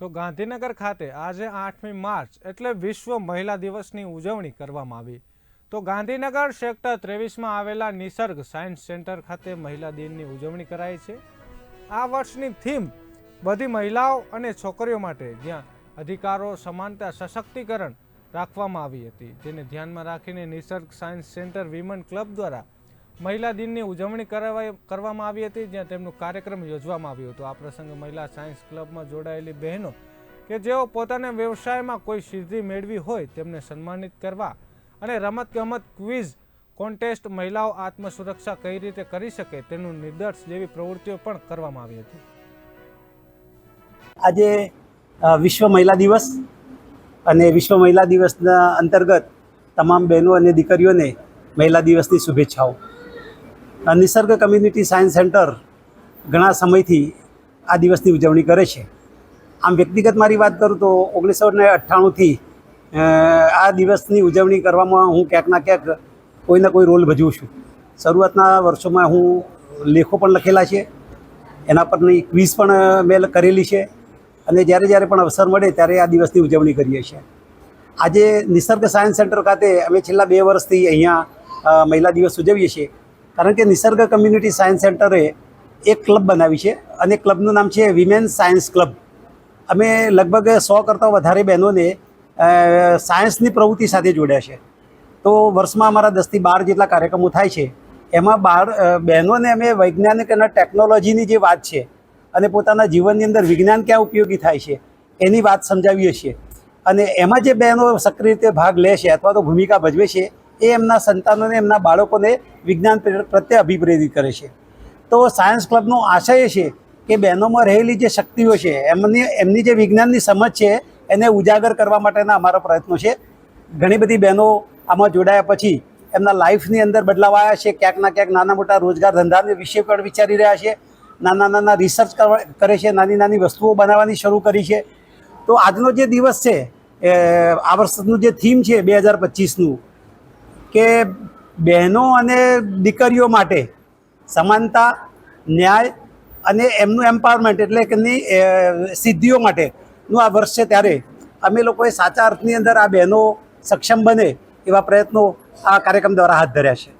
તો ગાંધીનગર ખાતે આજે આઠમી માર્ચ એટલે વિશ્વ મહિલા દિવસની ઉજવણી કરવામાં આવી. તો ગાંધીનગર સેક્ટર ત્રેવીસમાં આવેલા નિસર્ગ સાયન્સ સેન્ટર ખાતે મહિલા દિનની ઉજવણી કરાઈ છે. આ વર્ષની થીમ બધી મહિલાઓ અને છોકરીઓ માટે જ્યાં અધિકારો, સમાનતા, સશક્તિકરણ રાખવામાં આવી હતી. જેને ધ્યાનમાં રાખીને Nisarg science centre women club દ્વારા મહિલા દિનની ઉજવણી કરવામાં આવી હતી, જ્યાં તેમનો કાર્યક્રમ યોજવામાં આવ્યો હતો. આ પ્રસંગે મહિલા સાયન્સ ક્લબમાં જોડાયેલી બહેનો કે જેઓ પોતાના વ્યવસાયમાં કોઈ સિદ્ધિ મેળવી હોય તેમને સન્માનિત કરવા અને રમતગમત ક્વિઝ કોન્ટેસ્ટ મહિલાઓ આત્મસુરક્ષા કઈ રીતે કરી શકે તેનું નિર્દેશ જેવી પ્રવૃત્તિઓ પણ કરવામાં આવી હતી. આજે વિશ્વ મહિલા દિવસ અને વિશ્વ મહિલા દિવસના અંતર્ગત તમામ બહેનો અને દીકરીઓને મહિલા દિવસની શુભેચ્છાઓ. નિસર્ગ કમ્યુનિટી સાયન્સ સેન્ટર ઘણા સમયથી આ દિવસની ઉજવણી કરે છે. આમ વ્યક્તિગત મારી વાત કરું તો ઓગણીસો ને અઠ્ઠાણુંથી આ દિવસની ઉજવણી કરવામાં હું ક્યાંક ના ક્યાંક કોઈને કોઈ રોલ ભજવું છું. શરૂઆતના વર્ષોમાં હું લેખો પણ લખેલા છે. એના પરની ક્વિઝ પણ મેં કરેલી છે. અને જ્યારે જ્યારે પણ અવસર મળે ત્યારે આ દિવસની ઉજવણી કરીએ છીએ. આજે નિસર્ગ સાયન્સ સેન્ટર ખાતે અમે છેલ્લા બે વર્ષથી અહીંયા મહિલા દિવસ ઉજવીએ છીએ. કારણ કે નિસર્ગ કમ્યુનિટી સાયન્સ સેન્ટરે એક ક્લબ બનાવી છે અને ક્લબનું નામ છે વિમેન સાયન્સ ક્લબ અમે લગભગ સો કરતાં વધારે બહેનોને સાયન્સની પ્રવૃત્તિ સાથે જોડ્યા છે. તો વર્ષમાં અમારા દસથી બાર જેટલા કાર્યક્રમો થાય છે, એમાં બાર બહેનોને અમે વૈજ્ઞાનિક અને ટેકનોલોજીની જે વાત છે અને પોતાના જીવનની અંદર વિજ્ઞાન ક્યાં ઉપયોગી થાય છે, એની વાત સમજાવીએ છીએ. અને એમાં જે બહેનો સક્રિય રીતે ભાગ લે છે અથવા તો ભૂમિકા ભજવે છે એ એમના સંતાનોને, એમના બાળકોને વિજ્ઞાન પ્રે- પ્રત્યે અભિપ્રેરિત કરે છે. તો સાયન્સ ક્લબનો આશય છે કે બહેનોમાં રહેલી જે શક્તિઓ છે, એમની એમની જે વિજ્ઞાનની સમજ છે, એને ઉજાગર કરવા માટેના અમારા પ્રયત્નો છે. ઘણી બધી બહેનો આમાં જોડાયા પછી એમના લાઈફની અંદર બદલાવ આવ્યા છે. ક્યાંક ના ક્યાંક નાના મોટા રોજગાર ધંધાને વિશે પણ વિચારી રહ્યા છે. નાના નાના રિસર્ચ કરવા, કરે છે. નાની નાની વસ્તુઓ બનાવવાની શરૂ કરી છે. તો આજનો જે દિવસ છે આ વર્ષનું જે થીમ છે, બે હજાર પચીસનું કે બહેનો અને દીકરીઓ માટે સમાનતા, ન્યાય અને એમનું એમ્પાવરમેન્ટ એટલે કે સિદ્ધિઓ માટેનું આ વર્ષ છે ત્યારે અમે લોકોએ સાચા અર્થની અંદર આ બહેનો સક્ષમ બને એવા પ્રયત્નો આ કાર્યક્રમ દ્વારા હાથ ધર્યા છે.